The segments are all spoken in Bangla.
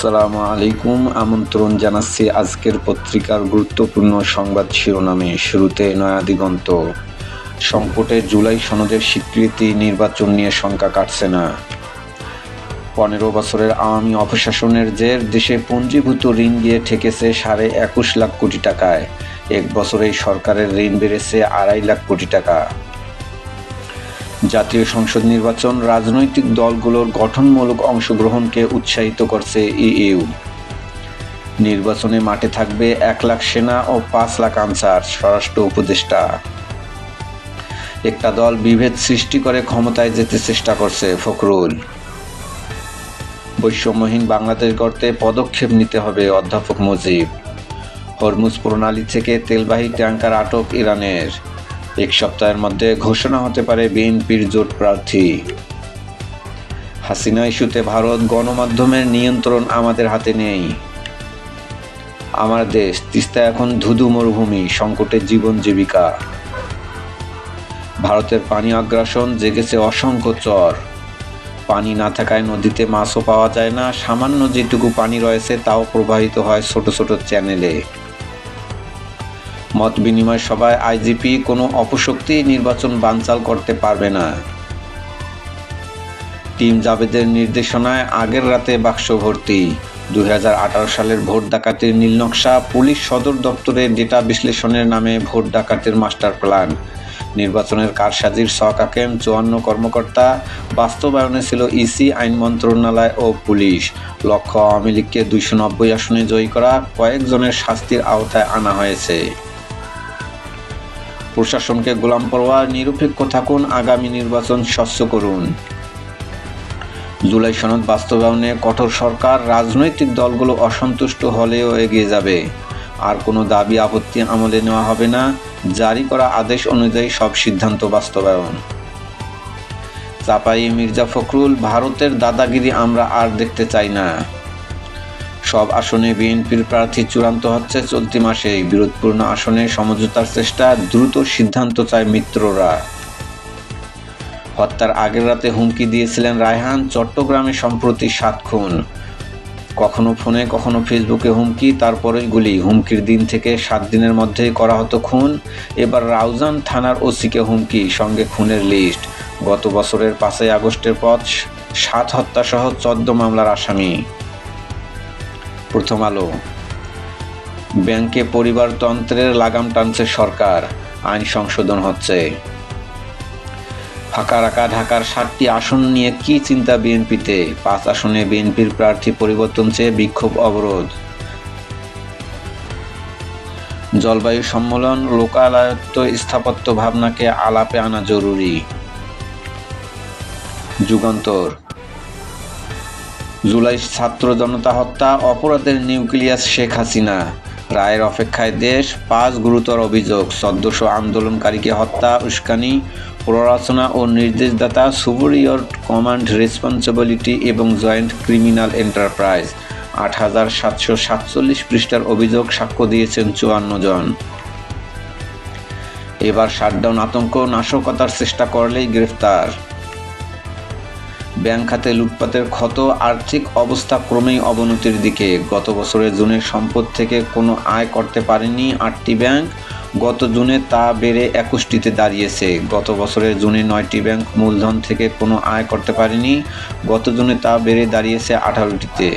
আসসালামু আলাইকুম। আমন্ত্রণ জানাচ্ছি আজকের পত্রিকার গুরুত্বপূর্ণ সংবাদ শিরোনামে। শুরুতে নয়া দিগন্ত। সংকটে জুলাই সনদের স্বীকৃতি, নির্বাচন নিয়ে শঙ্কা কাটছে না। পনেরো বছরের আওয়ামী অপশাসনের জের, দেশে পঞ্জীভূত ঋণ গিয়ে ঠেকেছে সাড়ে একুশ লাখ কোটি টাকায়। এক বছরেই সরকারের ঋণ বেড়েছে আড়াই লাখ কোটি টাকা। জাতীয় সংসদ নির্বাচন রাজনৈতিক দলগুলোর গঠনমূলক অংশগ্রহণকে উৎসাহিত করছে ইইউ। নির্বাচনে মাঠে থাকবে এক লাখ সেনা ও পাঁচ লাখ আনসার, স্বরাষ্ট্র উপদেষ্টা। একটা দল বিভেদ সৃষ্টি করে ক্ষমতায় যেতে চেষ্টা করছে ফখরুল। বৈষম্যহীন বাংলাদেশ গড়তে পদক্ষেপ নিতে হবে অধ্যাপক মুজিব। হরমুজ প্রণালী থেকে তেলবাহী ট্যাঙ্কার আটক ইরানের। এক সপ্তাহের মধ্যে ঘোষণা হতে পারে বিএনপির জোট প্রার্থী। হাসিনা ইস্যুতে ভারত গণমাধ্যমের নিয়ন্ত্রণ আমাদের হাতে নেই। আমার দেশ তিস্তা এখন ধুধু মরুভূমি, সংকটে জীবন জীবিকা। ভারতের পানি আগ্রাসন জেগেছে অসংখ্য চর। পানি না থাকায় নদীতে মাছও পাওয়া যায় না, সামান্য যেটুকু পানি রয়েছে তাও প্রবাহিত হয় ছোট ছোট চ্যানেলে। মত বিনিময় সভায় আইজিপি কোনো অপশক্তি নির্বাচন বানচাল করতে পারবে না। টিম জাভেদের নির্দেশনায় আগের রাতে বাক্স ভর্তি। দু হাজার আঠারো সালের ভোট ডাকাতির নীলনকশা পুলিশ সদর দপ্তরে ডেটা বিশ্লেষণের নামে ভোট ডাকাতির মাস্টার প্ল্যান। নির্বাচনের কারসাজির সকাকেম চুয়ান্ন কর্মকর্তা, বাস্তবায়নে ছিল ইসি, আইন মন্ত্রণালয় ও পুলিশ। লক্ষ্য আওয়ামী লীগকে দুইশো নব্বই আসনে জয়ী করা কয়েকজনের শাস্তির আওতায় আনা হয়েছে। প্রশাসনকে গোলাম পরোয়ার নিরপেক্ষ থাকুন, আগামী নির্বাচন স্বচ্ছ করুন। জুলাই সনদ বাস্তবায়নে কঠোর সরকার, রাজনৈতিক দলগুলো অসন্তুষ্ট হলেও এগিয়ে যাবে। আর কোনো দাবি আপত্তি আমলে নেওয়া হবে না। জারি করা আদেশ অনুযায়ী সব সিদ্ধান্ত বাস্তবায়ন। চাপাই, মির্জা ফখরুল, ভারতের দাদাগিরি আমরা আর দেখতে চাই না। সব আসনে বিএনপির প্রার্থী চূড়ান্ত হচ্ছে। চলতি মাসেই বিরোধপূর্ণ আসনে সমঝোতার চেষ্টা দ্রুত সিদ্ধান্ত চায় মিত্ররা। হত্যার আগের রাতে হুমকি দিয়েছিলেন রায়হান চট্টগ্রামে সম্প্রতি সাত খুন। কখনো ফোনে, কখনো ফেসবুকে হুমকি, তারপরেই গুলি। হুমকির দিন থেকে সাত দিনের মধ্যেই করা হতো খুন। এবার রাউজান থানার ওসিকে হুমকি, সঙ্গে খুনের লিস্ট। গত বছরের পাঁচই আগস্টের পর সাত হত্যাসহ চোদ্দ মামলার আসামি। প্রথম আলো। ব্যাংকে পরিবারতন্ত্রের লাগাম টানছে সরকার, আইন সংশোধন হচ্ছে। ফাঁকা রাখা ঢাকার সাতটি আসন নিয়ে কি চিন্তা বিএনপিতে? পাঁচ আসনে বিএনপির প্রার্থী পরিবর্তন চেয়ে বিক্ষোভ অবরোধ। জলবায়ু সম্মেলন লোকালায়ত্ত স্থাপত্য ভাবনাকে আলাপে আনা জরুরি। যুগান্তর জুলাই ছাত্র জনতা হত্যা, অপরাধের নিউক্লিয়াস শেখ হাসিনা। রায়ের অপেক্ষায় দেশ, পাঁচ গুরুতর অভিযোগ সদ্যশ আন্দোলনকারীকে হত্যা, উস্কানি, প্ররোচনা ও নির্দেশদাতা, সুপেরিয়র কমান্ড রেসপন্সিবিলিটি এবং জয়েন্ট ক্রিমিনাল এন্টারপ্রাইজ। আট হাজার সাতশো সাতচল্লিশ পৃষ্ঠার অভিযোগ সাক্ষ্য দিয়েছেন চুয়ান্ন জন। এবার শাটডাউন আতঙ্ক, নাশকতার চেষ্টা করলেই গ্রেফতার। ব্যাংক খাতে লুটপাতের ক্ষত, আর্থিক অবস্থা ক্রমেই অবনতির দিকে। গত বছরের জুনের সম্পদ থেকে কোনো আয় করতে পারেনি আটটি ব্যাংক। গত জুনে তা বেড়ে একুশটিতে দাঁড়িয়েছে। গত বছরের জুনে নয়টি ব্যাংক মূলধন থেকে কোনো আয় করতে পারেনি। গত জুনে তা বেড়ে দাঁড়িয়েছে আঠারোটিতে।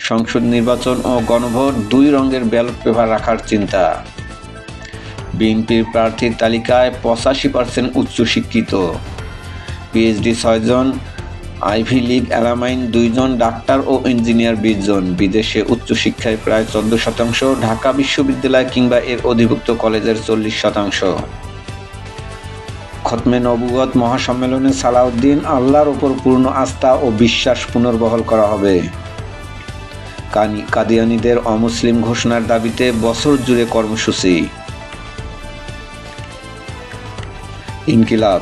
সংসদ নির্বাচন ও গণভোট দুই রঙের ব্যালট পেপার রাখার চিন্তা। বিএনপির প্রার্থীর তালিকায় পঁচাশি পার্সেন্ট উচ্চশিক্ষিত। পিএইচডি ছয়জন আইভি লিগ অ্যালামাইন দুইজন ডাক্তার ও ইঞ্জিনিয়ার বিশ জন বিদেশে উচ্চশিক্ষায় প্রায় চোদ্দ শতাংশ, ঢাকা বিশ্ববিদ্যালয় কিংবা এর অধিভুক্ত কলেজের চল্লিশ শতাংশ। খতমে নবুগত মহাসম্মেলনে সালাউদ্দিন, আল্লাহর ওপর পূর্ণ আস্থা ও বিশ্বাস পুনর্বহল করা হবে। কানি কাদিয়ানিদের অমুসলিম ঘোষণার দাবিতে বছর জুড়ে কর্মসূচি। ইনকিলাব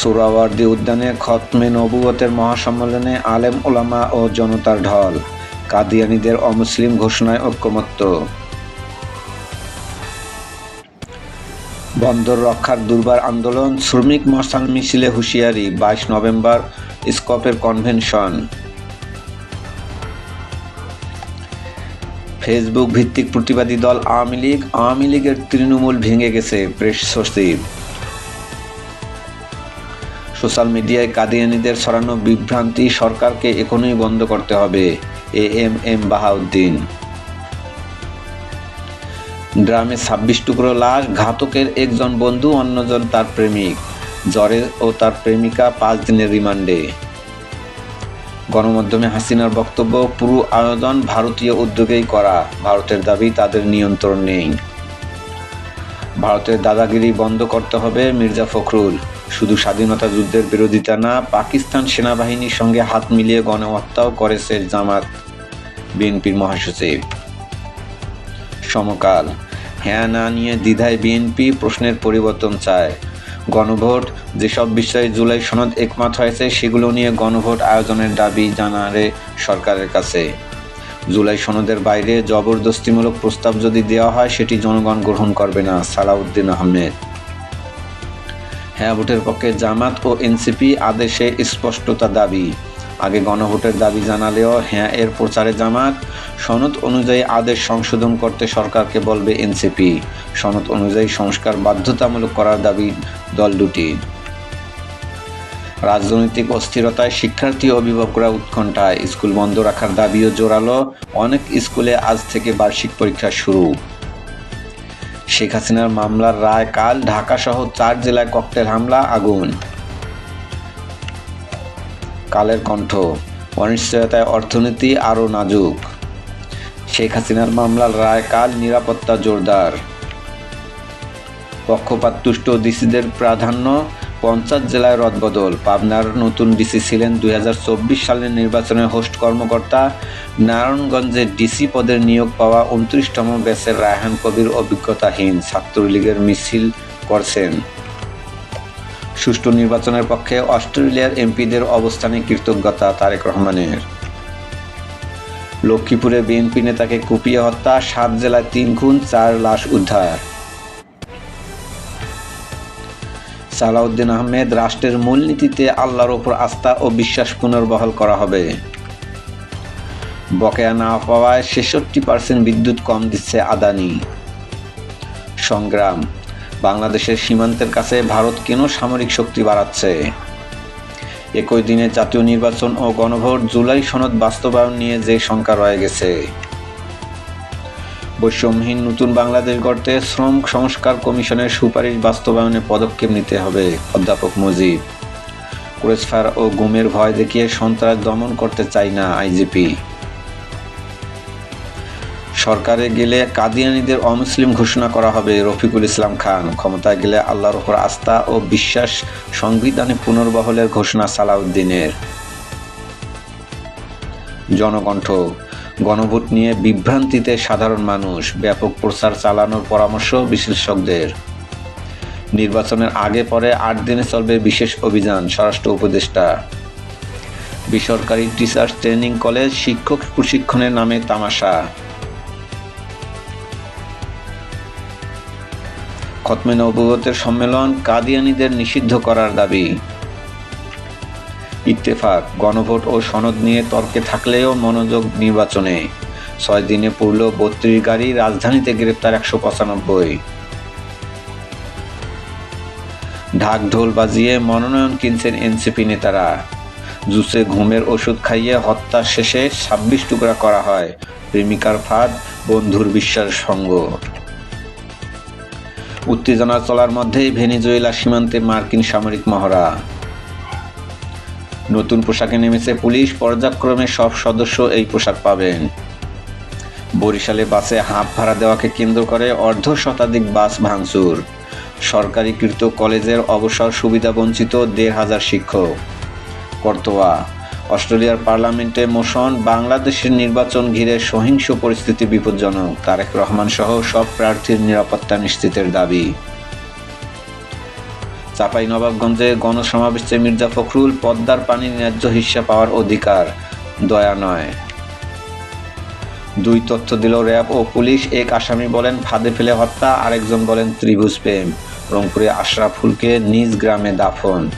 সুরাওয়ার্দি উদ্যানে খতমে নবুয়তের মহাসম্মেলনে আলেম ওলামা ও জনতার ঢল। কাদিয়ানিদের অমুসলিম ঘোষণায় ঐক্যমত্য। বন্দর রক্ষার দুর্বার আন্দোলন, শ্রমিক মশাল মিছিলে হুঁশিয়ারি, বাইশ নভেম্বর, স্কপের কনভেনশন। ফেসবুক ভিত্তিক প্রতিবাদী দল আওয়ামী লীগ, আওয়ামী লীগের তৃণমূল ভেঙে গেছে প্রেস সচিব সোশ্যাল মিডিয়ায় কাদিয়ানিদের ছড়ানো বিভ্রান্তি সরকারকে এখনই বন্ধ করতে হবে, এ এম এম বাহাউদ্দিন। ড্রামে ছাব্বিশ টুকরো লাশ, ঘাতকের একজন বন্ধু, অন্যজন তার প্রেমিক। জ্বরে ও তার প্রেমিকা পাঁচ দিনের রিমান্ডে। গণমাধ্যমে হাসিনার বক্তব্য, পুরো আয়োজন ভারতীয় উদ্যোগেই করা। ভারতের দাবি, তাদের নিয়ন্ত্রণ নেই। ভারতের দাদাগিরি বন্ধ করতে হবে মির্জা ফখরুল। শুধু স্বাধীনতা যুদ্ধের বিরোধিতা না, পাকিস্তান সেনাবাহিনীর সঙ্গে হাত মিলিয়ে গণহত্যাও করেছে জামাত বিএনপির মহাসচিব। সমকাল হ্যাঁ না নিয়ে দ্বিধায় বিএনপি প্রশ্নের পরিবর্তন চায়। গণভোট, যেসব বিষয়ে জুলাই সনদ একমত হয়েছে, সেগুলো নিয়ে গণভোট আয়োজনের দাবি জানারে সরকারের কাছে। জুলাই সনদের বাইরে জবরদস্তিমূলক প্রস্তাব যদি দেওয়া হয়, সেটি জনগণ গ্রহণ করবে না, সালাউদ্দিন আহমেদ। হ্যাঁ ভোটের পক্ষে জামাত ও এনসিপি আদেশে স্পষ্টতা দাবি। আগে গণভোটের দাবি জানালেও হ্যাঁ এর প্রচারে জামাত। সনদ অনুযায়ী আদেশ সংশোধন করতে সরকারকে বলবে এনসিপি। সনদ অনুযায়ী সংস্কার বাধ্যতামূলক করার দাবি দল দুটি। রাজনৈতিক অস্থিরতায় শিক্ষার্থী অভিভাবকরা উৎকণ্ঠায়। স্কুল বন্ধ রাখার দাবিও জোরালো। অনেক স্কুলে আজ থেকে বার্ষিক পরীক্ষা শুরু। শেখ হাসিনার মামলার রায় কাল ঢাকা সহ চার জেলায় ককটেল হামলা, আগুন। কালের কণ্ঠ, অনিশ্চয়তায় অর্থনীতি আরও নাজুক। শেখ হাসিনার মামলার রায় কাল নিরাপত্তা জোরদার। পক্ষপাত তুষ্ট ডিসিদের প্রাধান্য পঞ্চাশ জেলায় রদবদল। পাবনার নতুন ডিসি ছিলেন দুই হাজার চব্বিশ সালের নির্বাচনের হোস্ট কর্মকর্তা। নারায়ণগঞ্জে ডিসি পদের নিয়োগ পাওয়া উনত্রিশতম ব্যাচের রায়হান কবির অভিজ্ঞতাহীন ছাত্রলীগের মিছিল করছেন। সুষ্ঠু নির্বাচনের পক্ষে অস্ট্রেলিয়ার এমপিদের অবস্থানে কৃতজ্ঞতা তারেক রহমানের। লক্ষ্মীপুরে বিএনপি নেতাকে কুপিয়ে হত্যা, সাত জেলায় তিন খুন চার লাশ উদ্ধার। সালাউদ্দিন আহমেদ রাষ্ট্রের মূলনীতিতে আল্লাহর ওপর আস্থা ও বিশ্বাস পুনর্বহাল করা হবে। বকেয়া না পাওয়ায় ছেষট্টি পার্সেন্ট বিদ্যুৎ কম দিচ্ছে আদানি। সংগ্রাম, বাংলাদেশের সীমান্তের কাছে ভারত কেন সামরিক শক্তি বাড়াচ্ছে? একই দিনে জাতীয় নির্বাচন ও গণভোট জুলাই সনদ বাস্তবায়ন নিয়ে যে শঙ্কা রয়ে গেছে। বৈষম্যহীন নতুন বাংলাদেশ গড়তে শ্রম সংস্কার কমিশনের সুপারিশ বাস্তবায়নে পদক্ষেপ নিতে হবে, অধ্যাপক মুজিব। ক্রসফায়ার ও গুমের ভয় দেখিয়ে সন্ত্রাস দমন করতে চাই না আইজিপি। সরকারে গেলে কাদিয়ানিদের অমুসলিম ঘোষণা করা হবে রফিকুল ইসলাম খান। ক্ষমতায় গেলে আল্লাহর ওপর আস্থা ও বিশ্বাস সংবিধানে পুনর্বহলের ঘোষণা সালাউদ্দিনের। জনকণ্ঠ গণভোট নিয়ে বিভ্রান্তিতে সাধারণ মানুষ ব্যাপক প্রচার চালানোর পরামর্শ বিশ্লেষকদের। নির্বাচনের আগে পরে আট দিনে চলবে বিশেষ অভিযান, স্বরাষ্ট্র উপদেষ্টা। বেসরকারি টিচার্স ট্রেনিং কলেজ শিক্ষক প্রশিক্ষণের নামে তামাশা। খতমে নবুয়তের সম্মেলন কাদিয়ানিদের নিষিদ্ধ করার দাবি। ইত্তেফাক, গণভোট ও সনদ নিয়ে তর্কে থাকলেও মনোযোগ নির্বাচনে। ছয় দিনে পড়ল বত্রিশ গাড়ি, রাজধানীতে গ্রেপ্তার একশো পঁচানব্বই। ঢাক ঢোল বাজিয়ে মনোনয়ন কিনছেন এনসিপি নেতারা। জুসে ঘুমের ওষুধ খাইয়ে হত্যা শেষে ছাব্বিশ টুকরা করা হয় প্রেমিকার ফাঁদ, বন্ধুর বিশ্বাস সঙ্গ উত্তেজনা চলার মধ্যেই ভেনিজুয়েলা সীমান্তে মার্কিন সামরিক মহড়া। নতুন পোশাকে নেমেছে পুলিশ, পর্যায়ক্রমে সব সদস্য এই পোশাক পাবেন। বরিশালে বাসে হাফ ভাড়া দেওয়াকে কেন্দ্র করে অর্ধ শতাধিক বাস ভাঙচুর। সরকারিকৃত কলেজের অবসর সুবিধা বঞ্চিত দেড় হাজার শিক্ষক। কর্তোয়া, অস্ট্রেলিয়ার পার্লামেন্টে মোশন, বাংলাদেশের নির্বাচন ঘিরে সহিংস পরিস্থিতি বিপজ্জনক। তারেক রহমান সহ সব প্রার্থীর নিরাপত্তা নিশ্চিতের দাবি। চাপাই নবাবগঞ্জে গণসমাবেশে মির্জা ফখরুল পদ্মার পানির ন্যায্য হিস্সা পাওয়ার অধিকার, দয়া নয়। দুই তথ্য দিল র্যাব ও পুলিশ, এক আসামি বলেন ফাঁদে ফেলে হত্যা, আরেকজন বলেন ত্রিভুজ প্রেম। রংপুরে আশরাফুলকে নিজ গ্রামে দাফন।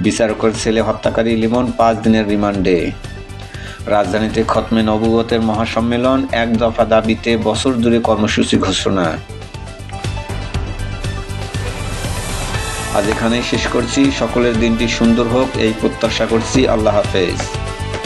বিচারকের ছেলে হত্যাকারী লিমন পাঁচ দিনের রিমান্ডে। রাজধানীতে খতমে নবুয়তের মহাসম্মেলন, এক দফা দাবিতে বছর জুড়ে কর্মসূচি ঘোষণা। আজ এখানেই শেষ করছি। সকলের দিনটি সুন্দর হোক এই প্রত্যাশা করছি। আল্লাহ হাফেজ।